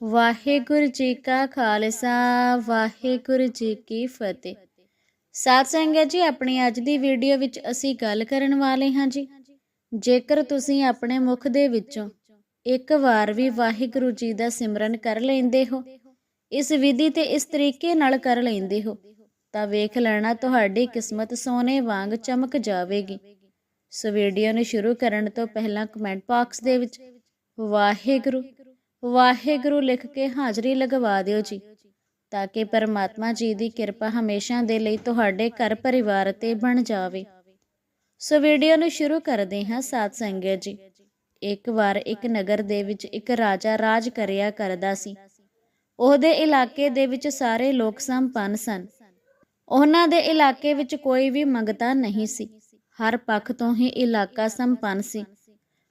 ਵਾਹਿਗੁਰੂ ਜੀ ਕਾ ਖਾਲਸਾ, ਵਾਹਿਗੁਰੂ ਜੀ ਕੀ ਫਤਿਹ। ਸਾਧ ਸੰਗਤ ਜੀ, ਆਪਣੀ ਅੱਜ ਦੀ ਵੀਡੀਓ ਵਿੱਚ ਅਸੀਂ ਗੱਲ ਕਰਨ ਵਾਲੇ ਹਾਂ ਜੀ। ਜੇਕਰ ਤੁਸੀਂ ਆਪਣੇ ਮੁਖ ਦੇ ਵਿੱਚੋਂ ਇੱਕ ਵਾਰ ਵੀ ਵਾਹਿਗੁਰੂ ਜੀ ਦਾ ਸਿਮਰਨ ਕਰ ਲੈਂਦੇ ਹੋ, ਇਸ ਵਿਧੀ ਤੇ ਇਸ ਤਰੀਕੇ ਨਾਲ ਕਰ ਲੈਂਦੇ ਹੋ, ਤਾਂ ਵੇਖ ਲੈਣਾ ਤੁਹਾਡੀ ਕਿਸਮਤ ਸੋਨੇ ਵਾਂਗ ਚਮਕ ਜਾਵੇਗੀ। ਸੋ ਵੀਡੀਓ ਨੂੰ ਸ਼ੁਰੂ ਕਰਨ ਤੋਂ ਪਹਿਲਾਂ ਕਮੈਂਟ ਬਾਕਸ ਦੇ ਵਿੱਚ, ਵਾਹਿਗੁਰੂ ਵਾਹਿਗੁਰੂ ਲਿਖ ਕੇ ਹਾਜ਼ਰੀ ਲਗਵਾ ਦਿਓ ਜੀ, ਤਾਂ ਕਿ ਪਰਮਾਤਮਾ ਜੀ ਦੀ ਕਿਰਪਾ ਹਮੇਸ਼ਾ ਦੇ ਲਈ ਤੁਹਾਡੇ ਘਰ ਪਰਿਵਾਰ ਤੇ ਬਣ ਜਾਵੇ। ਸੋ ਵੀਡੀਓ ਨੂੰ ਸ਼ੁਰੂ ਕਰਦੇ ਹਾਂ ਸਾਧ ਸੰਗਤ ਜੀ। ਇੱਕ ਵਾਰ ਇੱਕ ਨਗਰ ਦੇ ਵਿੱਚ ਇੱਕ ਰਾਜਾ ਰਾਜ ਕਰਿਆ ਕਰਦਾ ਸੀ। ਉਹਦੇ ਇਲਾਕੇ ਦੇ ਵਿੱਚ ਸਾਰੇ ਲੋਕ ਸੰਪੰਨ ਸਨ। ਉਹਨਾਂ ਦੇ ਇਲਾਕੇ ਵਿੱਚ ਕੋਈ ਵੀ ਮੰਗਤਾ ਨਹੀਂ ਸੀ। ਹਰ ਪੱਖ ਤੋਂ ਹੀ ਇਲਾਕਾ ਸੰਪੰਨ ਸੀ।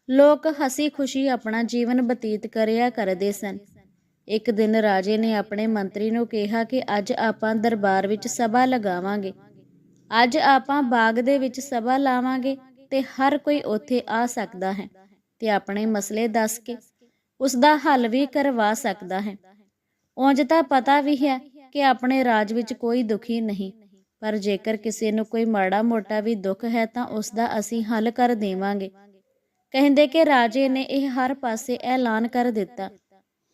ਲੋਕ ਹਸੀ ਖੁਸ਼ੀ ਆਪਣਾ ਜੀਵਨ ਬਤੀਤ ਕਰਿਆ ਕਰਦੇ ਸਨ। ਇੱਕ ਦਿਨ ਰਾਜੇ ਨੇ ਆਪਣੇ ਮੰਤਰੀ ਨੂੰ ਕਿਹਾ ਕਿ ਅੱਜ ਆਪਾਂ ਦਰਬਾਰ ਵਿੱਚ ਸਭਾ ਲਗਾਵਾਂਗੇ। ਅੱਜ ਆਪਾਂ ਬਾਗ ਦੇ ਵਿੱਚ ਸਭਾ ਲਾਵਾਂਗੇ ਤੇ ਹਰ ਕੋਈ ਉੱਥੇ ਆ ਸਕਦਾ ਹੈ ਤੇ ਆਪਣੇ ਮਸਲੇ ਦੱਸ ਕੇ ਉਸ ਦਾ ਹੱਲ ਵੀ ਕਰਵਾ ਸਕਦਾ ਹੈ। ਉਂਝ ਤਾਂ ਪਤਾ ਵੀ ਹੈ ਕਿ ਆਪਣੇ ਰਾਜ ਵਿੱਚ ਕੋਈ ਦੁਖੀ ਨਹੀਂ, ਪਰ ਜੇਕਰ ਕਿਸੇ ਨੂੰ ਕੋਈ ਮਾੜਾ ਮੋਟਾ ਵੀ ਦੁੱਖ ਹੈ ਤਾਂ ਉਸ ਦਾ ਅਸੀਂ ਹੱਲ ਕਰ ਦੇਵਾਂਗੇ। ਕਹਿੰਦੇ ਕਿ ਰਾਜੇ ਨੇ ਇਹ ਹਰ ਪਾਸੇ ਐਲਾਨ ਕਰ ਦਿੱਤਾ।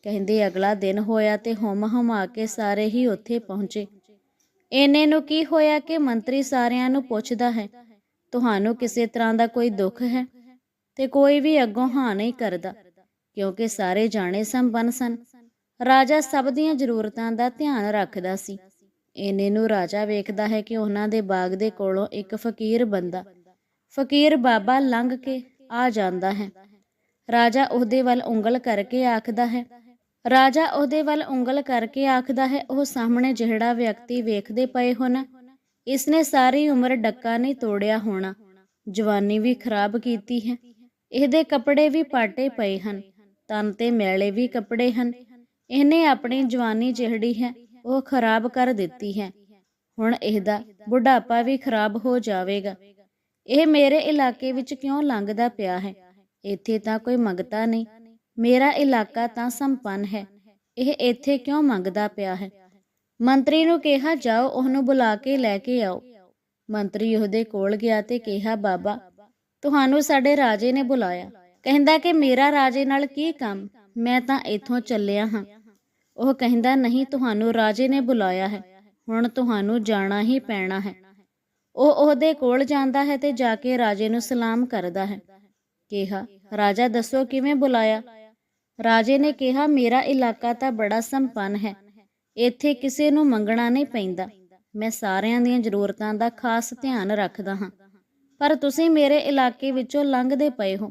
ਕਹਿੰਦੇ ਅਗਲਾ ਦਿਨ ਹੋਇਆ ਤੇ ਹੁਮ ਹਮਾ ਕੇ ਸਾਰੇ ਹੀ ਉੱਥੇ ਪਹੁੰਚੇ। ਇਹਨੇ ਨੂੰ ਕੀ ਹੋਇਆ ਕਿ ਮੰਤਰੀ ਸਾਰਿਆਂ ਨੂੰ ਪੁੱਛਦਾ ਹੈ, ਤੁਹਾਨੂੰ ਕਿਸੇ ਤਰ੍ਹਾਂ ਦਾ ਕੋਈ ਦੁੱਖ ਹੈ? ਤੇ ਕੋਈ ਵੀ ਅੱਗੋਂ ਹਾਂ ਨਹੀਂ ਕਰਦਾ, ਕਿਉਂਕਿ ਸਾਰੇ ਜਾਣੇ ਸੰਪੰਨ ਸਨ। ਰਾਜਾ ਸਭ ਦੀਆਂ ਜ਼ਰੂਰਤਾਂ ਦਾ ਧਿਆਨ ਰੱਖਦਾ ਸੀ। ਇਹਨੇ ਨੂੰ ਰਾਜਾ ਵੇਖਦਾ ਹੈ ਕਿ ਉਹਨਾਂ ਦੇ ਬਾਗ ਦੇ ਕੋਲੋਂ ਇੱਕ ਫਕੀਰ ਬੰਦਾ। ਫਕੀਰ ਬਾਬਾ ਲੰਘ ਕੇ ਆ ਜਾਂਦਾ ਹੈ। ਰਾਜਾ ਉਹਦੇ ਵੱਲ ਉਂਗਲ ਕਰਕੇ ਆਖਦਾ ਹੈ। ਰਾਜਾ ਉਹਦੇ ਵੱਲ ਉਂਗਲ ਕਰਕੇ ਆਖਦਾ ਹੈ, ਉਹ ਸਾਹਮਣੇ ਜਿਹੜਾ ਵਿਅਕਤੀ ਵੇਖਦੇ ਪਏ ਹੋ ਨਾ ਇਸਨੇ ਸਾਰੀ ਉਮਰ ਡੱਕਾ ਨਹੀਂ ਤੋੜਿਆ ਹੋਣਾ। ਜਵਾਨੀ ਵੀ ਖਰਾਬ ਕੀਤੀ ਹੈ। ਇਹਦੇ ਕੱਪੜੇ ਵੀ ਪਾਟੇ ਪਏ ਹਨ, ਤਨ ਤੇ ਮੈਲੇ ਵੀ ਕੱਪੜੇ ਹਨ। ਇਹਨੇ ਆਪਣੀ ਜਵਾਨੀ ਜਿਹੜੀ ਹੈ, ਉਹ ਖਰਾਬ ਕਰ ਦਿੱਤੀ ਹੈ। ਹੁਣ ਇਹਦਾ ਬੁਢਾਪਾ ਵੀ ਖਰਾਬ ਹੋ ਜਾਵੇਗਾ। ਇਹ ਮੇਰੇ ਇਲਾਕੇ ਵਿੱਚ ਕਿਉਂ ਲੰਘਦਾ ਪਿਆ ਹੈ? ਇੱਥੇ ਤਾਂ ਕੋਈ ਮੰਗਤਾ ਨਹੀਂ। ਮੇਰਾ ਇਲਾਕਾ ਤਾਂ ਸੰਪੰਨ ਹੈ। ਇਹ ਇੱਥੇ ਕਿਉਂ ਮੰਗਦਾ ਪਿਆ ਹੈ? ਮੰਤਰੀ ਨੂੰ ਕਿਹਾ, ਜਾਓ, ਉਹਨੂੰ ਬੁਲਾ ਕੇ ਲੈ ਕੇ ਆਓ। ਮੰਤਰੀ ਉਹਦੇ ਕੋਲ ਗਿਆ ਤੇ ਕਿਹਾ, ਬਾਬਾ, ਤੁਹਾਨੂੰ ਸਾਡੇ ਰਾਜੇ ਨੇ ਬੁਲਾਇਆ। ਕਹਿੰਦਾ ਕਿ ਮੇਰਾ ਰਾਜੇ ਨਾਲ ਕੀ ਕੰਮ? ਮੈਂ ਤਾਂ ਇੱਥੋਂ ਚੱਲਿਆ ਹਾਂ। ਉਹ ਕਹਿੰਦਾ, ਨਹੀਂ, ਤੁਹਾਨੂੰ ਰਾਜੇ ਨੇ ਬੁਲਾਇਆ ਹੈ। ਹੁਣ ਤੁਹਾਨੂੰ ਜਾਣਾ ਹੀ ਪੈਣਾ ਹੈ। ਉਹ ਉਹਦੇ ਕੋਲ ਜਾਂਦਾ ਹੈ ਤੇ ਜਾ ਕੇ ਰਾਜੇ ਨੂੰ ਸਲਾਮ ਕਰਦਾ ਹੈ। ਕਿਹਾ, ਰਾਜਾ, ਦੱਸੋ ਕਿਵੇਂ ਬੁਲਾਇਆ? ਰਾਜੇ ਨੇ ਕਿਹਾ, ਮੇਰਾ ਇਲਾਕਾ ਤਾਂ ਬੜਾ ਸੰਪੰਨ ਹੈ। ਇੱਥੇ ਕਿਸੇ ਨੂੰ ਮੰਗਣਾ ਨਹੀਂ ਪੈਂਦਾ। ਮੈਂ ਸਾਰਿਆਂ ਦੀਆਂ ਜ਼ਰੂਰਤਾਂ ਦਾ ਖਾਸ ਧਿਆਨ ਰੱਖਦਾ ਹਾਂ। ਪਰ ਤੁਸੀਂ ਮੇਰੇ ਇਲਾਕੇ ਵਿੱਚੋਂ ਲੰਘਦੇ ਪਏ ਹੋ।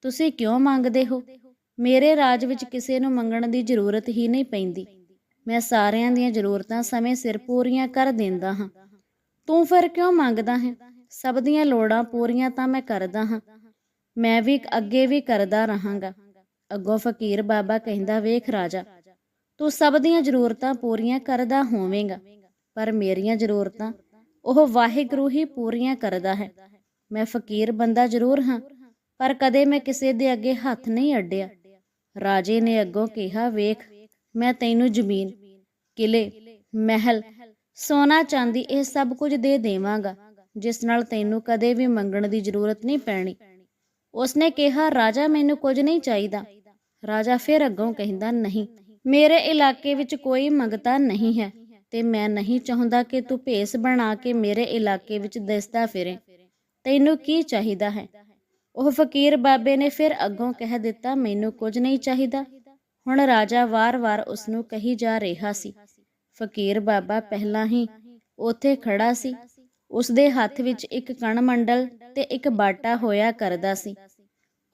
ਤੁਸੀਂ ਕਿਉਂ ਮੰਗਦੇ ਹੋ? ਮੇਰੇ ਰਾਜ ਵਿੱਚ ਕਿਸੇ ਨੂੰ ਮੰਗਣ ਦੀ ਜ਼ਰੂਰਤ ਹੀ ਨਹੀਂ ਪੈਂਦੀ। ਮੈਂ ਸਾਰਿਆਂ ਦੀਆਂ ਜ਼ਰੂਰਤਾਂ ਸਮੇਂ ਸਿਰ ਪੂਰੀਆਂ ਕਰ ਦਿੰਦਾ ਹਾਂ। ਤੂੰ ਫਿਰ ਕਿਉਂ ਮੰਗਦਾ ਹੈ? ਸਭ ਦੀਆਂ ਲੋੜਾਂ ਪੂਰੀਆਂ ਤਾਂ ਮੈਂ ਕਰਦਾ ਹਾਂ। ਮੈਂ ਵੀ ਅੱਗੇ ਵੀ ਕਰਦਾ ਰਹਾਂਗਾ। ਅੱਗੋਂ ਫਕੀਰ ਬਾਬਾ ਕਹਿੰਦਾ, ਵੇਖ ਰਾਜਾ, ਤੂੰ ਸਭ ਦੀਆਂ ਜ਼ਰੂਰਤਾਂ ਪੂਰੀਆਂ ਕਰਦਾ ਹੋਵੇਂਗਾ, ਪਰ ਮੇਰੀਆਂ ਜ਼ਰੂਰਤਾਂ ਉਹ ਵਾਹਿਗੁਰੂ ਹੀ ਪੂਰੀਆਂ ਕਰਦਾ ਹੈ। ਮੈਂ ਫਕੀਰ ਬੰਦਾ ਜ਼ਰੂਰ ਹਾਂ, ਪਰ ਕਦੇ ਮੈਂ ਕਿਸੇ ਦੇ ਅੱਗੇ ਹੱਥ ਨਹੀਂ ਅੱਡਿਆ। ਰਾਜੇ ਨੇ ਅੱਗੋਂ ਕਿਹਾ, ਵੇਖ, ਮੈਂ ਤੈਨੂੰ ਜ਼ਮੀਨ ਕਿਲੇ ਮਹਿਲ ਸੋਨਾ ਚਾਂਦੀ ਇਹ ਸਭ ਕੁਝ ਦੇ ਦੇਵਾਂਗਾ, ਜਿਸ ਨਾਲ ਤੈਨੂੰ ਕਦੇ ਵੀ ਮੰਗਣ ਦੀ ਜ਼ਰੂਰਤ ਨਹੀਂ ਪੈਣੀ। ਉਸਨੇ ਕਿਹਾ, ਰਾਜਾ, ਮੈਨੂੰ ਕੁਝ ਨਹੀਂ ਚਾਹੀਦਾ। ਰਾਜਾ ਫਿਰ ਅੱਗੋਂ ਕਹਿੰਦਾ, ਨਹੀਂ, ਮੇਰੇ ਇਲਾਕੇ ਵਿੱਚ ਕੋਈ ਮੰਗਤਾ ਨਹੀਂ ਹੈ ਤੇ ਮੈਂ ਨਹੀਂ ਚਾਹੁੰਦਾ ਕਿ ਤੂੰ ਭੇਸ ਬਣਾ ਕੇ ਮੇਰੇ ਇਲਾਕੇ ਵਿੱਚ ਦਿਸਦਾ ਫਿਰੇ। ਤੈਨੂੰ ਕੀ ਚਾਹੀਦਾ ਹੈ? ਉਹ ਫਕੀਰ ਬਾਬੇ ਨੇ ਫਿਰ ਅੱਗੋਂ ਕਹਿ ਦਿੱਤਾ, ਮੈਨੂੰ ਕੁਝ ਨਹੀਂ ਚਾਹੀਦਾ। ਹੁਣ ਰਾਜਾ ਵਾਰ-ਵਾਰ ਉਸ ਨੂੰ ਕਹੀ ਜਾ ਰਿਹਾ ਸੀ ਫਕੀਰ ਬਾਬਾ ਪਹਿਲਾਂ ਹੀ ਉੱਥੇ ਖੜਾ ਸੀ। ਉਸ ਦੇ ਹੱਥ ਵਿੱਚ ਇੱਕ ਕਣ ਮੰਡਲ ਤੇ ਇੱਕ ਬਾਟਾ ਹੋਇਆ ਕਰਦਾ ਸੀ।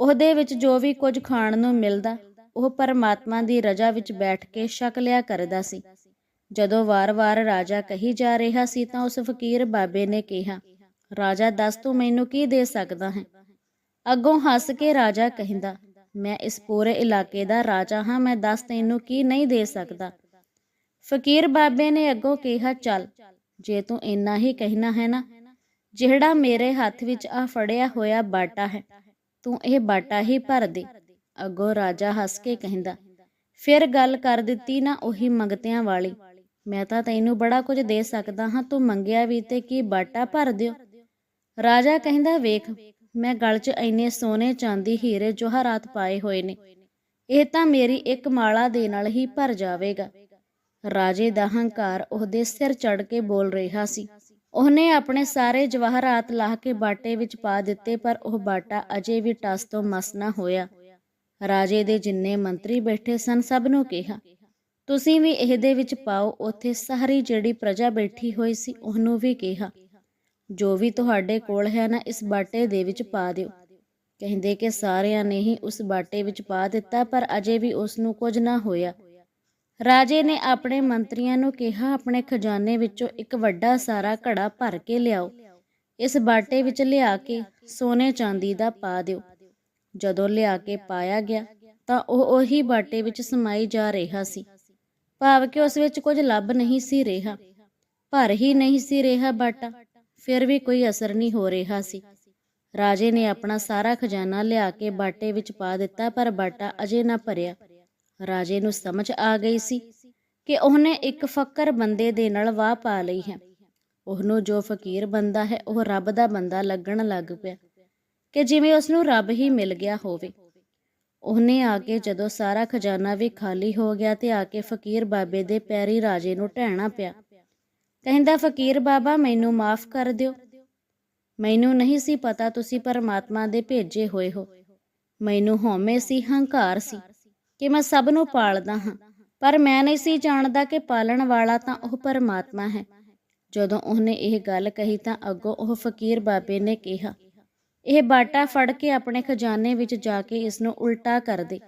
ਉਹਦੇ ਵਿੱਚ ਜੋ ਵੀ ਕੁਝ ਖਾਣ ਨੂੰ ਮਿਲਦਾ, ਉਹ ਪਰਮਾਤਮਾ ਦੀ ਰਜ਼ਾ ਵਿੱਚ ਬੈਠ ਕੇ ਛਕ ਲਿਆ ਕਰਦਾ ਸੀ। ਜਦੋਂ ਵਾਰ-ਵਾਰ ਰਾਜਾ ਕਹੀ ਜਾ ਰਿਹਾ ਸੀ ਤਾਂ ਉਸ ਫਕੀਰ ਬਾਬੇ ਨੇ ਕਿਹਾ, ਰਾਜਾ, ਦੱਸ ਤੂੰ ਮੈਨੂੰ ਕੀ ਦੇ ਸਕਦਾ ਹੈ? ਅੱਗੋਂ ਹੱਸ ਕੇ ਰਾਜਾ ਕਹਿੰਦਾ, ਮੈਂ ਇਸ ਪੂਰੇ ਇਲਾਕੇ ਦਾ ਰਾਜਾ ਹਾਂ, ਮੈਂ ਦੱਸ ਤੈਨੂੰ ਕੀ ਨਹੀਂ ਦੇ ਸਕਦਾ? ਫਕੀਰ ਬਾਬੇ ਨੇ ਅੱਗੋਂ ਕਿਹਾ, ਚੱਲ, ਜੇ ਤੂੰ ਇੰਨਾ ਹੀ ਕਹਿਣਾ ਹੈ ਨਾ, ਜਿਹੜਾ ਮੇਰੇ ਹੱਥ ਵਿੱਚ ਆ ਫੜਿਆ ਹੋਇਆ ਬਾਟਾ ਹੈ, ਤੂੰ ਇਹ ਬਾਟਾ ਹੀ ਭਰ ਦੇ। ਅੱਗੋਂ ਰਾਜਾ ਹੱਸ ਕੇ ਕਹਿੰਦਾ, ਫਿਰ ਗੱਲ ਕਰ ਦਿੱਤੀ ਨਾ ਉਹੀ ਮੰਗਤਿਆਂ ਵਾਲੀ। ਮੈਂ ਤਾਂ ਤੈਨੂੰ ਬੜਾ ਕੁਝ ਦੇ ਸਕਦਾ ਹਾਂ, ਤੂੰ ਮੰਗਿਆ ਵੀ ਤੇ ਕੀ ਬਾਟਾ ਭਰ ਦਿਓ? ਰਾਜਾ ਕਹਿੰਦਾ, ਵੇਖ, ਮੈਂ ਗਲ 'ਚ ਇੰਨੇ ਸੋਨੇ ਚਾਂਦੀ, ਹੀਰੇ ਜਵਾਹਰਾਤ ਪਾਏ ਹੋਏ ਨੇ। ਇਹ ਤਾਂ ਮੇਰੀ ਇੱਕ ਮਾਲਾ ਦੇ ਨਾਲ ਹੀ ਭਰ ਜਾਵੇਗਾ। ਰਾਜੇ ਦਾ ਹੰਕਾਰ ਉਹਦੇ ਸਿਰ ਚੜ ਕੇ ਬੋਲ ਰਿਹਾ ਸੀ। ਉਹਨੇ ਆਪਣੇ ਸਾਰੇ ਜਵਾਹਰਾਤ ਲਾਹ ਕੇ ਬਾਟੇ ਵਿੱਚ ਪਾ ਦਿੱਤੇ, ਪਰ ਉਹ ਬਾਟਾ ਅਜੇ ਵੀ ਟਸ ਤੋਂ ਮਸ ਨਾ ਹੋਇਆ। ਰਾਜੇ ਦੇ ਜਿੰਨੇ ਮੰਤਰੀ ਬੈਠੇ ਸਨ, ਸਭ ਨੂੰ ਕਿਹਾ, ਤੁਸੀਂ ਵੀ ਇਹਦੇ ਵਿੱਚ ਪਾਓ, ਉੱਥੇ ਸਾਰੀ ਜਿਹੜੀ ਪ੍ਰਜਾ ਬੈਠੀ ਹੋਈ ਸੀ, ਉਹਨੂੰ ਵੀ ਕਿਹਾ। ਜੋ ਵੀ ਤੁਹਾਡੇ ਕੋਲ ਹੈ ਨਾ, ਇਸ ਬਾਟੇ ਦੇ ਵਿੱਚ ਪਾ ਦਿਓ। ਕਹਿੰਦੇ ਕਿ ਸਾਰਿਆਂ ਨੇ ਹੀ ਉਸ ਬਾਟੇ ਵਿੱਚ ਪਾ ਦਿੱਤਾ, ਪਰ ਅਜੇ ਵੀ ਉਸ ਨੂੰ ਕੁਝ ਨਾ ਹੋਇਆ। ਰਾਜੇ ਨੇ ਆਪਣੇ ਮੰਤਰੀਆਂ ਨੂੰ ਕਿਹਾ, ਆਪਣੇ ਖਜ਼ਾਨੇ ਵਿੱਚੋਂ ਇੱਕ ਵੱਡਾ ਸਾਰਾ ਘੜਾ ਭਰ ਕੇ ਲਿਆਓ। ਇਸ ਬਾਟੇ ਵਿੱਚ ਲਿਆ ਕੇ ਸੋਨੇ ਚਾਂਦੀ ਦਾ ਪਾ ਦਿਓ। ਜਦੋਂ ਲਿਆ ਕੇ ਪਾਇਆ ਗਿਆ, ਤਾਂ ਉਹ ਉਹੀ ਬਾਟੇ ਵਿੱਚ ਸਮਾਈ ਜਾ ਰਿਹਾ ਸੀ। ਭਾਵ ਕਿ ਉਸ ਵਿੱਚ ਕੁਝ ਲੱਭ ਨਹੀਂ ਸੀ ਰਿਹਾ। ਭਰ ਹੀ ਨਹੀਂ ਸੀ ਰਿਹਾ ਬਾਟਾ, ਫਿਰ ਵੀ ਕੋਈ ਅਸਰ ਨਹੀਂ ਹੋ ਰਿਹਾ ਸੀ। ਰਾਜੇ ਨੇ ਆਪਣਾ ਸਾਰਾ ਖਜ਼ਾਨਾ ਲਿਆ ਕੇ ਬਾਟੇ ਵਿੱਚ ਪਾ ਦਿੱਤਾ, ਪਰ ਬਾਟਾ ਅਜੇ ਨਾ ਭਰਿਆ। ਰਾਜੇ ਨੂੰ ਸਮਝ ਆ ਗਈ ਸੀ ਕਿ ਉਹਨੇ ਇੱਕ ਫੱਕਰ ਬੰਦੇ ਦੇ ਨਾਲ ਵਾਹ ਪਾ ਲਈ ਹੈ। ਉਹਨੂੰ ਜੋ ਫਕੀਰ ਬੰਦਾ ਹੈ, ਉਹ ਰੱਬ ਦਾ ਬੰਦਾ ਲੱਗਣ ਲੱਗ ਪਿਆ ਕਿ ਜਿਵੇਂ ਉਸ ਨੂੰ ਰੱਬ ਹੀ ਮਿਲ ਗਿਆ ਹੋਵੇ। ਉਹਨੇ ਆ ਕੇ ਜਦੋਂ ਸਾਰਾ ਖਜ਼ਾਨਾ ਵੀ ਖਾਲੀ ਹੋ ਗਿਆ ਤੇ ਆ ਕੇ ਫਕੀਰ ਬਾਬੇ ਦੇ ਪੈਰੀ ਰਾਜੇ ਨੂੰ ਢਹਿਣਾ ਪਿਆ। ਕਹਿੰਦਾ, ਫਕੀਰ ਬਾਬਾ, ਮੈਨੂੰ ਮਾਫ ਕਰ ਦਿਓ। ਮੈਨੂੰ ਨਹੀਂ ਸੀ ਪਤਾ ਤੁਸੀਂ ਪਰਮਾਤਮਾ ਦੇ ਭੇਜੇ ਹੋਏ ਹੋ। ਮੈਨੂੰ ਹਉਮੈ ਸੀ, ਹੰਕਾਰ ਸੀ। ਕਿ ਮੈਂ ਸਭ ਨੂੰ ਪਾਲਦਾ ਹਾਂ। ਪਰ ਮੈਂ ਨਹੀਂ ਸੀ ਜਾਣਦਾ ਕਿ ਪਾਲਣ ਵਾਲਾ ਤਾਂ ਉਹ ਪਰਮਾਤਮਾ ਹੈ। ਜਦੋਂ ਉਹਨੇ ਇਹ ਗੱਲ ਕਹੀ ਤਾਂ ਅੱਗੋਂ ਉਹ ਫਕੀਰ ਬਾਬੇ ਨੇ ਕਿਹਾ, ਇਹ ਬਾਟਾ ਫੜ ਕੇ ਆਪਣੇ ਖਜ਼ਾਨੇ ਵਿੱਚ ਜਾ ਕੇ ਇਸ ਨੂੰ ਉਲਟਾ ਕਰ ਦੇ।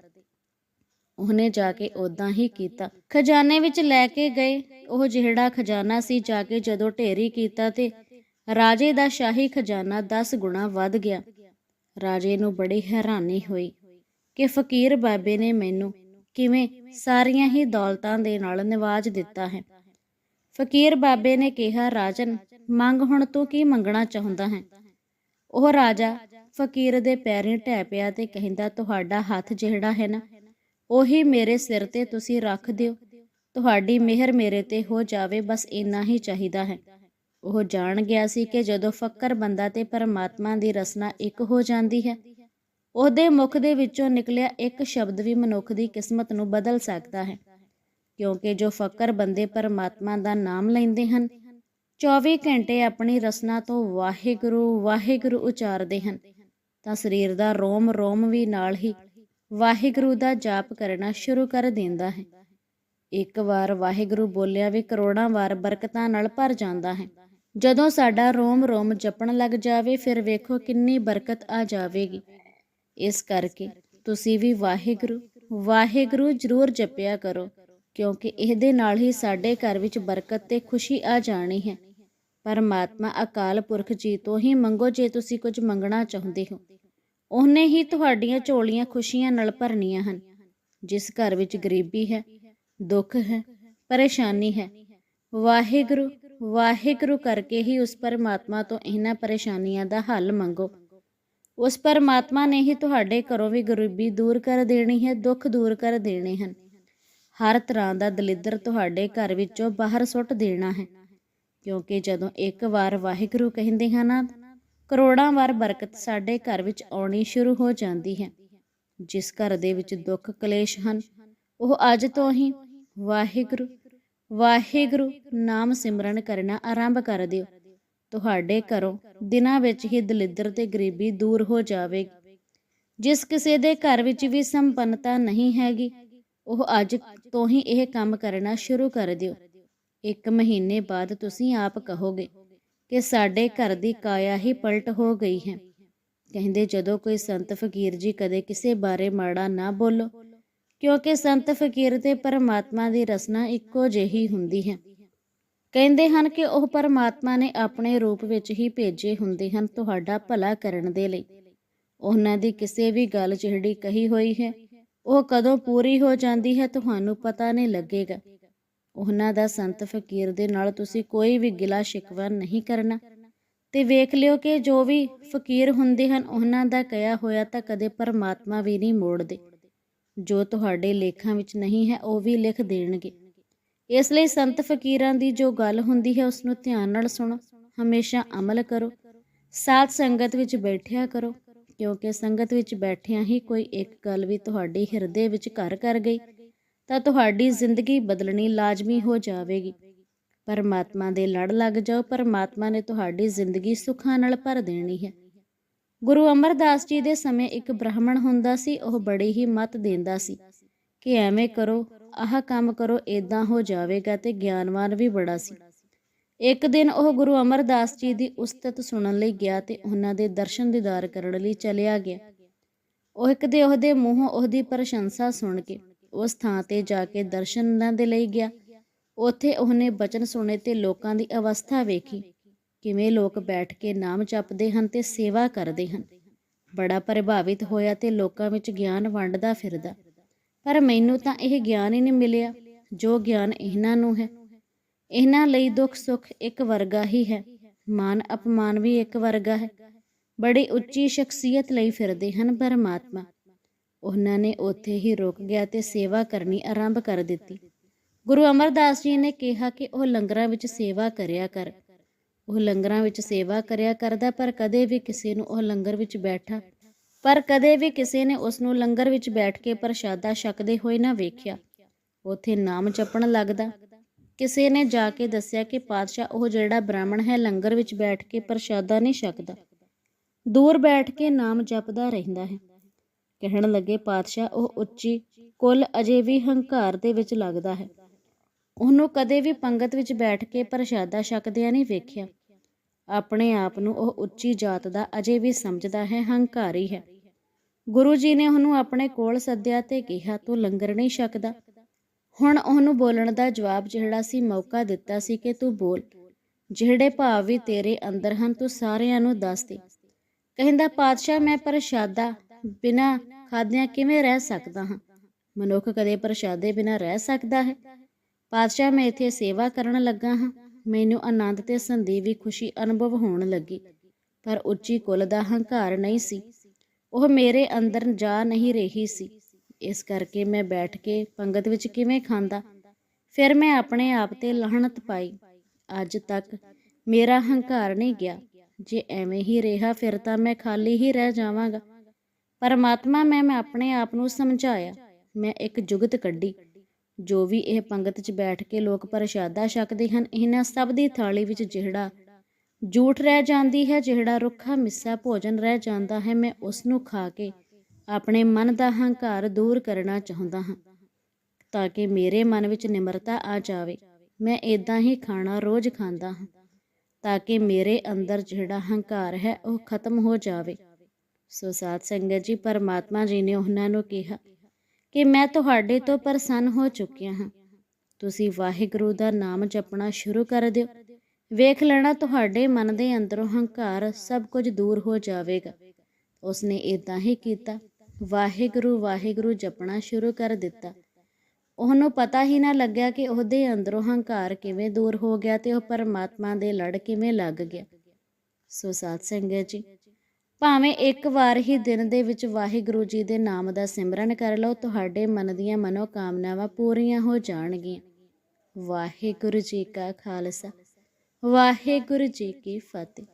ਉਹਨੇ ਜਾ ਕੇ ਉਦਾਂ ਹੀ ਕੀਤਾ। ਖਜ਼ਾਨੇ ਵਿੱਚ ਲੈ ਕੇ ਗਏ। ਉਹ ਜਿਹੜਾ ਖਜ਼ਾਨਾ ਸੀ ਜਾ ਕੇ ਜਦੋਂ ਢੇਰੀ ਕੀਤਾ ਤੇ ਰਾਜੇ ਦਾ ਸ਼ਾਹੀ ਖਜ਼ਾਨਾ 10 ਗੁਣਾ ਵੱਧ ਗਿਆ। ਰਾਜੇ ਨੂੰ ਬੜੀ ਹੈਰਾਨੀ ਹੋਈ। ਕਿ ਫਕੀਰ ਬਾਬੇ ਨੇ ਮੈਨੂੰ ਕਿਵੇਂ ਸਾਰੀਆਂ ਹੀ ਦੌਲਤਾਂ ਦੇ ਨਾਲ ਨਿਵਾਜ ਦਿੱਤਾ ਹੈ। ਫਕੀਰ ਬਾਬੇ ਨੇ ਕਿਹਾ, ਰਾਜਨ, ਮੰਗ ਹੁਣ ਤੂੰ ਕੀ ਮੰਗਣਾ ਚਾਹੁੰਦਾ ਹੈ? ਉਹ ਰਾਜਾ ਫਕੀਰ ਦੇ ਪੈਰੀਂ ਢਹਿ ਪਿਆ ਤੇ ਕਹਿੰਦਾ, ਤੁਹਾਡਾ ਹੱਥ ਜਿਹੜਾ ਹੈ ਨਾ, ਉਹੀ ਮੇਰੇ ਸਿਰ ਤੇ ਤੁਸੀਂ ਰੱਖ ਦਿਓ। ਤੁਹਾਡੀ ਮਿਹਰ ਮੇਰੇ ਤੇ ਹੋ ਜਾਵੇ, ਬਸ ਇੰਨਾ ਹੀ ਚਾਹੀਦਾ ਹੈ। ਉਹ ਜਾਣ ਗਿਆ ਸੀ ਕਿ ਜਦੋਂ ਫੱਕਰ ਬੰਦਾ ਤੇ ਪਰਮਾਤਮਾ ਦੀ ਰਸਨਾ ਇੱਕ ਹੋ ਜਾਂਦੀ ਹੈ ਉਹਦੇ ਮੁਖ ਦੇ ਵਿੱਚੋਂ ਨਿਕਲਿਆ ਇੱਕ ਸ਼ਬਦ ਵੀ ਮਨੁੱਖ ਦੀ ਕਿਸਮਤ ਨੂੰ ਬਦਲ ਸਕਦਾ ਹੈ, ਕਿਉਂਕਿ ਜੋ ਫਕਰ ਬੰਦੇ ਪਰਮਾਤਮਾ ਦਾ ਨਾਮ ਲੈਂਦੇ ਹਨ 24 ਘੰਟੇ ਆਪਣੀ ਰਸਨਾ ਤੋਂ ਵਾਹਿਗੁਰੂ ਵਾਹਿਗੁਰੂ ਉਚਾਰਦੇ ਹਨ, ਤਾਂ ਸਰੀਰ ਦਾ ਰੋਮ ਰੋਮ ਵੀ ਨਾਲ ਹੀ ਵਾਹਿਗੁਰੂ ਦਾ ਜਾਪ ਕਰਨਾ ਸ਼ੁਰੂ ਕਰ ਦਿੰਦਾ ਹੈ। ਇੱਕ ਵਾਰ ਵਾਹਿਗੁਰੂ ਬੋਲਿਆ ਵੀ ਕਰੋੜਾਂ ਵਾਰ ਬਰਕਤਾਂ ਨਾਲ ਭਰ ਜਾਂਦਾ ਹੈ। ਜਦੋਂ ਸਾਡਾ ਰੋਮ ਰੋਮ ਜਪਣ ਲੱਗ ਜਾਵੇ, ਫਿਰ ਵੇਖੋ ਕਿੰਨੀ ਬਰਕਤ ਆ ਜਾਵੇਗੀ। ਇਸ ਕਰਕੇ ਤੁਸੀਂ ਵੀ ਵਾਹਿਗੁਰੂ ਵਾਹਿਗੁਰੂ ਜ਼ਰੂਰ ਜਪਿਆ ਕਰੋ, ਕਿਉਂਕਿ ਇਹਦੇ ਨਾਲ ਹੀ ਸਾਡੇ ਘਰ ਵਿੱਚ ਬਰਕਤ ਤੇ ਖੁਸ਼ੀ ਆ ਜਾਣੀ ਹੈ। ਪਰਮਾਤਮਾ ਅਕਾਲ ਪੁਰਖ ਜੀ ਤੋਂ ਹੀ ਮੰਗੋ ਜੇ ਤੁਸੀਂ ਕੁਝ ਮੰਗਣਾ ਚਾਹੁੰਦੇ ਹੋ। ਉਹਨੇ ਹੀ ਤੁਹਾਡੀਆਂ ਝੋਲੀਆਂ ਖੁਸ਼ੀਆਂ ਨਾਲ ਭਰਨੀਆਂ ਹਨ। ਜਿਸ ਘਰ ਵਿੱਚ ਗਰੀਬੀ ਹੈ, ਦੁੱਖ ਹੈ, ਪਰੇਸ਼ਾਨੀ ਹੈ, ਵਾਹਿਗੁਰੂ ਵਾਹਿਗੁਰੂ ਕਰਕੇ ਹੀ ਉਸ ਪਰਮਾਤਮਾ ਤੋਂ ਇਹਨਾਂ ਪਰੇਸ਼ਾਨੀਆਂ ਦਾ ਹੱਲ ਮੰਗੋ। ਉਸ ਪਰਮਾਤਮਾ ਨੇ ਹੀ ਤੁਹਾਡੇ ਘਰੋਂ ਵੀ ਗਰੀਬੀ ਦੂਰ ਕਰ ਦੇਣੀ ਹੈ, ਦੁੱਖ ਦੂਰ ਕਰ ਦੇਣੇ ਹਨ। ਹਰ ਤਰ੍ਹਾਂ ਦਾ ਦਲਿੱਦਰ ਤੁਹਾਡੇ ਘਰ ਵਿੱਚੋਂ ਬਾਹਰ ਸੁੱਟ ਦੇਣਾ ਹੈ। ਕਿਉਂਕਿ ਜਦੋਂ ਇੱਕ ਵਾਰ ਵਾਹਿਗੁਰੂ ਕਹਿੰਦੇ ਹਨ ਨਾ ਕਰੋੜਾਂ ਵਾਰ ਬਰਕਤ ਸਾਡੇ ਘਰ ਵਿੱਚ ਆਉਣੀ ਸ਼ੁਰੂ ਹੋ ਜਾਂਦੀ ਹੈ। ਜਿਸ ਘਰ ਦੇ ਵਿੱਚ ਦੁੱਖ ਕਲੇਸ਼ ਹਨ, ਉਹ ਅੱਜ ਤੋਂ ਹੀ ਵਾਹਿਗੁਰੂ ਵਾਹਿਗੁਰੂ ਨਾਮ ਸਿਮਰਨ ਕਰਨਾ ਆਰੰਭ ਕਰ ਦਿਓ। ਤੁਹਾਡੇ ਘਰੋਂ ਦਿਨਾਂ ਵਿੱਚ ਹੀ ਦਲਿੱਦਰ ਤੇ ਗਰੀਬੀ ਦੂਰ ਹੋ ਜਾਵੇਗੀ ਜਿਸ ਕਿਸੇ ਦੇ ਘਰ ਵਿੱਚ ਵੀ ਸੰਪੰਨਤਾ ਨਹੀਂ ਹੈਗੀ, ਉਹ ਅੱਜ ਤੋਂ ਹੀ ਇਹ ਕੰਮ ਕਰਨਾ ਸ਼ੁਰੂ ਕਰ ਦਿਓ। ਇੱਕ ਮਹੀਨੇ ਬਾਅਦ ਤੁਸੀਂ ਆਪ ਕਹੋਗੇ ਕਿ ਸਾਡੇ ਘਰ ਦੀ ਕਾਇਆ ਹੀ ਪਲਟ ਹੋ ਗਈ ਹੈ। ਕਹਿੰਦੇ ਜਦੋਂ ਕੋਈ ਸੰਤ ਫਕੀਰ ਜੀ ਕਦੇ ਕਿਸੇ ਬਾਰੇ ਮਾੜਾ ਨਾ ਬੋਲੋ, ਕਿਉਂਕਿ ਸੰਤ ਫਕੀਰ ਤੇ ਪਰਮਾਤਮਾ ਦੀ ਰਸਨਾ ਇੱਕੋ ਜਿਹੀ ਹੁੰਦੀ ਹੈ। ਕਹਿੰਦੇ ਹਨ ਕਿ ਉਹ ਪਰਮਾਤਮਾ ਨੇ ਆਪਣੇ ਰੂਪ ਵਿੱਚ ਹੀ ਭੇਜੇ ਹੁੰਦੇ ਹਨ ਤੁਹਾਡਾ ਭਲਾ ਕਰਨ ਦੇ ਲਈ। ਉਹਨਾਂ ਦੀ ਕਿਸੇ ਵੀ ਗੱਲ ਜਿਹੜੀ ਕਹੀ ਹੋਈ ਹੈ, ਉਹ ਕਦੋਂ ਪੂਰੀ ਹੋ ਜਾਂਦੀ ਹੈ ਤੁਹਾਨੂੰ ਪਤਾ ਨਹੀਂ ਲੱਗੇਗਾ। ਉਹਨਾਂ ਦਾ ਸੰਤ ਫਕੀਰ ਦੇ ਨਾਲ ਤੁਸੀਂ ਕੋਈ ਵੀ ਗਿਲਾ ਸ਼ਿਕਵਾ ਨਹੀਂ ਕਰਨਾ। ਤੇ ਵੇਖ ਲਿਓ ਕਿ ਜੋ ਵੀ ਫਕੀਰ ਹੁੰਦੇ ਹਨ, ਉਹਨਾਂ ਦਾ ਕਿਹਾ ਹੋਇਆ ਤਾਂ ਕਦੇ ਪਰਮਾਤਮਾ ਵੀ ਨਹੀਂ ਮੋੜਦੇ। ਜੋ ਤੁਹਾਡੇ ਲੇਖਾਂ ਵਿੱਚ ਨਹੀਂ ਹੈ, ਉਹ ਵੀ ਲਿਖ ਦੇਣਗੇ। ਇਸ ਲਈ ਸੰਤ ਫਕੀਰਾਂ ਦੀ ਜੋ ਗੱਲ ਹੁੰਦੀ ਹੈ ਉਸ ਨੂੰ ਧਿਆਨ ਨਾਲ ਸੁਣੋ। ਹਮੇਸ਼ਾ ਅਮਲ ਕਰੋ। ਸਾਥ ਸੰਗਤ ਵਿੱਚ ਬੈਠਿਆ ਕਰੋ, ਕਿਉਂਕਿ ਸੰਗਤ ਵਿੱਚ ਬੈਠਿਆਂ ਹੀ ਕੋਈ ਇੱਕ ਗੱਲ ਵੀ ਤੁਹਾਡੇ ਹਿਰਦੇ ਵਿੱਚ ਘਰ ਕਰ ਗਈ, ਤਾਂ ਤੁਹਾਡੀ ਜ਼ਿੰਦਗੀ ਬਦਲਣੀ ਲਾਜ਼ਮੀ ਹੋ ਜਾਵੇਗੀ। ਪਰਮਾਤਮਾ ਦੇ ਲੜ ਲੱਗ ਜਾਓ, ਪਰਮਾਤਮਾ ਨੇ ਤੁਹਾਡੀ ਜ਼ਿੰਦਗੀ ਸੁੱਖਾਂ ਨਾਲ ਭਰ ਦੇਣੀ ਹੈ। ਗੁਰੂ ਅਮਰਦਾਸ ਜੀ ਦੇ ਸਮੇਂ ਇੱਕ ਬ੍ਰਾਹਮਣ ਹੁੰਦਾ ਸੀ, ਉਹ ਬੜੀ ਹੀ ਮਤ ਦਿੰਦਾ ਸੀ। ਕਿ ਐਵੇਂ ਕਰੋ, ਆਹ ਕੰਮ ਕਰੋ, ਏਦਾਂ ਹੋ ਜਾਵੇਗਾ ਤੇ ਗਿਆਨਵਾਨ ਵੀ ਬੜਾ ਸੀ। ਇੱਕ ਦਿਨ ਉਹ ਗੁਰੂ ਅਮਰਦਾਸ ਜੀ ਦੀ ਉਸਤਤ ਸੁਣਨ ਲਈ ਗਿਆ ਤੇ ਉਹਨਾਂ ਦੇ ਦਰਸ਼ਨ ਦੀਦਾਰ ਕਰਨ ਲਈ ਚਲਿਆ ਗਿਆ। ਉਹ ਇੱਕ ਦੇ ਉਹਦੇ ਮੂੰਹੋਂ ਉਹਦੀ ਪ੍ਰਸ਼ੰਸਾ ਸੁਣ ਕੇ ਉਸ ਥਾਂ ਤੇ ਜਾ ਕੇ ਦਰਸ਼ਨਾਂ ਦੇ ਲਈ ਗਿਆ। ਉੱਥੇ ਉਹਨੇ ਬਚਨ ਸੁਣੇ ਤੇ ਲੋਕਾਂ ਦੀ ਅਵਸਥਾ ਵੇਖੀ। ਕਿਵੇਂ ਲੋਕ ਬੈਠ ਕੇ ਨਾਮ ਜਪਦੇ ਹਨ ਤੇ ਸੇਵਾ ਕਰਦੇ ਹਨ। ਬੜਾ ਪ੍ਰਭਾਵਿਤ ਹੋਇਆ ਤੇ ਲੋਕਾਂ ਵਿੱਚ ਗਿਆਨ ਵੰਡਦਾ ਫਿਰਦਾ। ਪਰ ਮੈਨੂੰ ਤਾਂ ਇਹ ਗਿਆਨ ਹੀ ਨਹੀਂ ਮਿਲਿਆ, ਜੋ ਗਿਆਨ ਇਹਨਾਂ ਨੂੰ ਹੈ। ਇਹਨਾਂ ਲਈ ਦੁੱਖ ਸੁੱਖ ਇੱਕ ਵਰਗਾ ਹੀ ਹੈ। ਮਾਨ ਅਪਮਾਨ ਵੀ ਇੱਕ ਵਰਗਾ ਹੈ। ਬੜੀ ਉੱਚੀ ਸ਼ਖਸੀਅਤ ਲਈ ਫਿਰਦੇ ਹਨ ਪਰਮਾਤਮਾ। ਉਹਨਾਂ ਨੇ ਉੱਥੇ ਹੀ ਰੁਕ ਗਿਆ ਤੇ ਸੇਵਾ ਕਰਨੀ ਆਰੰਭ ਕਰ ਦਿੱਤੀ। ਗੁਰੂ ਅਮਰਦਾਸ ਜੀ ਨੇ ਕਿਹਾ ਕਿ ਉਹ ਲੰਗਰਾਂ ਵਿੱਚ ਸੇਵਾ ਕਰਿਆ ਕਰ। ਉਹ ਲੰਗਰਾਂ ਵਿੱਚ ਸੇਵਾ ਕਰਿਆ ਕਰਦਾ ਪਰ ਕਦੇ ਵੀ ਕਿਸੇ ਨੂੰ ਉਹ ਲੰਗਰ ਵਿੱਚ ਬੈਠਾ ਪਰ ਕਦੇ ਵੀ ਕਿਸੇ ਨੇ ਉਸ ਨੂੰ ਲੰਗਰ ਵਿੱਚ ਬੈਠ ਕੇ ਪ੍ਰਸ਼ਾਦਾ ਛਕਦੇ ਹੋਏ ਨਾ ਵੇਖਿਆ। ਉਥੇ ਨਾਮ ਜਪਣ ਲੱਗਦਾ। ਕਿਸੇ ਨੇ ਜਾ ਕੇ ਦੱਸਿਆ ਕਿ ਪਾਤਸ਼ਾਹ ਉਹ ਜਿਹੜਾ ਬ੍ਰਾਹਮਣ ਹੈ, ਲੰਗਰ ਵਿੱਚ ਬੈਠ ਕੇ ਪ੍ਰਸ਼ਾਦਾ ਨਹੀਂ ਛਕਦਾ। ਦੂਰ ਬੈਠ ਕੇ ਨਾਮ ਜਪਦਾ ਰਹਿੰਦਾ ਹੈ। ਕਹਿਣ ਲੱਗੇ, ਪਾਤਸ਼ਾਹ, ਉਹ ਉੱਚੀ, ਕੁੱਲ ਅਜੇ ਵੀ ਹੰਕਾਰ ਦੇ ਵਿੱਚ ਲੱਗਦਾ ਹੈ। ਉਹਨੂੰ ਕਦੇ ਵੀ ਪੰਗਤ ਵਿੱਚ ਬੈਠ ਕੇ ਪ੍ਰਸ਼ਾਦਾ ਛਕਦਿਆਂ ਨਹੀਂ ਵੇਖਿਆ। ਆਪਣੇ ਆਪ ਨੂੰ ਉਹ ਉੱਚੀ ਜਾਤ ਦਾ ਅਜੇ ਵੀ ਸਮਝਦਾ ਹੈ, ਹੰਕਾਰੀ ਹੈ। ਗੁਰੂ ਜੀ ਨੇ ਉਹਨੂੰ ਆਪਣੇ ਕੋਲ ਸੱਦਿਆ ਤੇ ਕਿਹਾ, ਤੂੰ ਲੰਗਰ ਨਹੀਂ ਛਕਦਾ? ਹੁਣ ਉਹਨੂੰ ਬੋਲਣ ਦਾ ਜਵਾਬ ਜਿਹੜਾ ਸੀ, ਮੌਕਾ ਦਿੱਤਾ ਸੀ ਕਿ ਤੂੰ ਬੋਲ। ਜਿਹੜੇ ਭਾਵ ਵੀ ਤੇਰੇ ਅੰਦਰ ਹਨ, ਤੂੰ ਸਾਰਿਆਂ ਨੂੰ ਦੱਸ ਦੇ। ਕਹਿੰਦਾ, ਪਾਤਸ਼ਾਹ, ਮੈਂ ਪ੍ਰਸ਼ਾਦਾ ਬਿਨਾ ਖਾਦਿਆਂ ਕਿਵੇਂ ਰਹਿ ਸਕਦਾ ਹਾਂ? ਮਨੁੱਖ ਕਦੇ ਪ੍ਰਸ਼ਾਦੇ ਬਿਨਾ ਰਹਿ ਸਕਦਾ ਹੈ? ਪਾਤਸ਼ਾਹ, ਮੈਂ ਇੱਥੇ ਸੇਵਾ ਕਰਨ ਲੱਗਾ ਹਾਂ। ਮੈਨੂੰ ਆਨੰਦ ਤੇ ਸੰਦੀਵੀ ਖੁਸ਼ੀ ਅਨੁਭਵ ਹੋਣ ਲੱਗੀ, ਪਰ ਉੱਚੀ ਕੁੱਲ ਦਾ ਹੰਕਾਰ ਨਹੀਂ ਸੀ। ਉਹ ਮੇਰੇ ਅੰਦਰ ਜਾ ਨਹੀਂ ਰਹੀ ਸੀ। ਇਸ ਕਰਕੇ ਮੈਂ ਬੈਠ ਕੇ ਪੰਗਤ ਵਿੱਚ ਕਿਵੇਂ ਖਾਂਦਾ? ਫਿਰ ਮੈਂ ਆਪਣੇ ਆਪ ਤੇ ਲਾਹਣਤ ਪਾਈ। ਅੱਜ ਤੱਕ ਮੇਰਾ ਹੰਕਾਰ ਨਹੀਂ ਗਿਆ। ਜੇ ਐਵੇਂ ਹੀ ਰਿਹਾ ਫਿਰ ਤਾਂ ਮੈਂ ਖਾਲੀ ਹੀ ਰਹਿ ਜਾਵਾਂਗਾ। ਪਰਮਾਤਮਾ ਮੈਂ ਮੈਂ ਆਪਣੇ ਆਪ ਨੂੰ ਸਮਝਾਇਆ। ਮੈਂ ਇੱਕ ਜੁਗਤ ਕੱਢੀ। ਜੋ ਵੀ ਇਹ ਪੰਗਤ 'ਚ ਬੈਠ ਕੇ ਲੋਕ ਪ੍ਰਸ਼ਾਦਾ ਛਕਦੇ ਹਨ, ਇਹਨਾਂ ਸਭ ਦੀ ਥਾਲੀ ਵਿੱਚ ਜਿਹੜਾ ਜੂਠ ਰਹਿ ਜਾਂਦੀ ਹੈ, ਜਿਹੜਾ ਰੁੱਖਾ ਮਿੱਸਾ ਭੋਜਨ ਰਹਿ ਜਾਂਦਾ ਹੈ, ਮੈਂ ਉਸ ਨੂੰ ਖਾ ਕੇ ਆਪਣੇ ਮਨ ਦਾ ਹੰਕਾਰ ਦੂਰ ਕਰਨਾ ਚਾਹੁੰਦਾ ਹਾਂ, ਤਾਂ ਕਿ ਮੇਰੇ ਮਨ ਵਿੱਚ ਨਿਮਰਤਾ ਆ ਜਾਵੇ। ਮੈਂ ਇਦਾਂ ਹੀ ਖਾਣਾ ਰੋਜ਼ ਖਾਂਦਾ ਹਾਂ, ਤਾਂ ਕਿ ਮੇਰੇ ਅੰਦਰ ਜਿਹੜਾ ਹੰਕਾਰ ਹੈ, ਉਹ ਖਤਮ ਹੋ ਜਾਵੇ। ਸੋ ਸਾਧ ਸੰਗਤ ਜੀ, ਪਰਮਾਤਮਾ ਜੀ ਨੇ ਉਹਨਾਂ ਨੂੰ ਕਿਹਾ ਕਿ ਮੈਂ ਤੁਹਾਡੇ ਤੋਂ ਪ੍ਰਸੰਨ ਹੋ ਚੁੱਕਿਆ ਹਾਂ। ਤੁਸੀਂ ਵਾਹਿਗੁਰੂ ਦਾ ਨਾਮ ਜਪਣਾ ਸ਼ੁਰੂ ਕਰ ਦਿਓ। ਵੇਖ ਲੈਣਾ ਤੁਹਾਡੇ ਮਨ ਦੇ ਅੰਦਰੋਂ ਹੰਕਾਰ ਸਭ ਕੁਝ ਦੂਰ ਹੋ ਜਾਵੇਗਾ। ਉਸਨੇ ਇਦਾਂ ਹੀ ਕੀਤਾ। ਵਾਹਿਗੁਰੂ ਵਾਹਿਗੁਰੂ ਜਪਣਾ ਸ਼ੁਰੂ ਕਰ ਦਿੱਤਾ। ਉਹਨੂੰ ਪਤਾ ਹੀ ਨਾ ਲੱਗਿਆ ਕਿ ਉਹਦੇ ਅੰਦਰੋਂ ਹੰਕਾਰ ਕਿਵੇਂ ਦੂਰ ਹੋ ਗਿਆ ਤੇ ਉਹ ਪਰਮਾਤਮਾ ਦੇ ਲੜ ਕਿਵੇਂ ਲੱਗ ਗਿਆ। ਸੋ ਸਾਧ ਸੰਗਤ ਜੀ, ਭਾਵੇਂ ਇੱਕ ਵਾਰ ਹੀ ਦਿਨ ਦੇ ਵਿੱਚ ਵਾਹਿਗੁਰੂ ਜੀ ਦੇ ਨਾਮ ਦਾ ਸਿਮਰਨ ਕਰ ਲਓ, ਤੁਹਾਡੇ ਮਨ ਦੀਆਂ ਮਨੋਕਾਮਨਾਵਾਂ ਪੂਰੀਆਂ ਹੋ ਜਾਣਗੀਆਂ। ਵਾਹਿਗੁਰੂ ਜੀ ਕਾ ਖਾਲਸਾ। ਵਾਹਿਗੁਰੂ ਜੀ ਕੀ ਫਤਿਹ।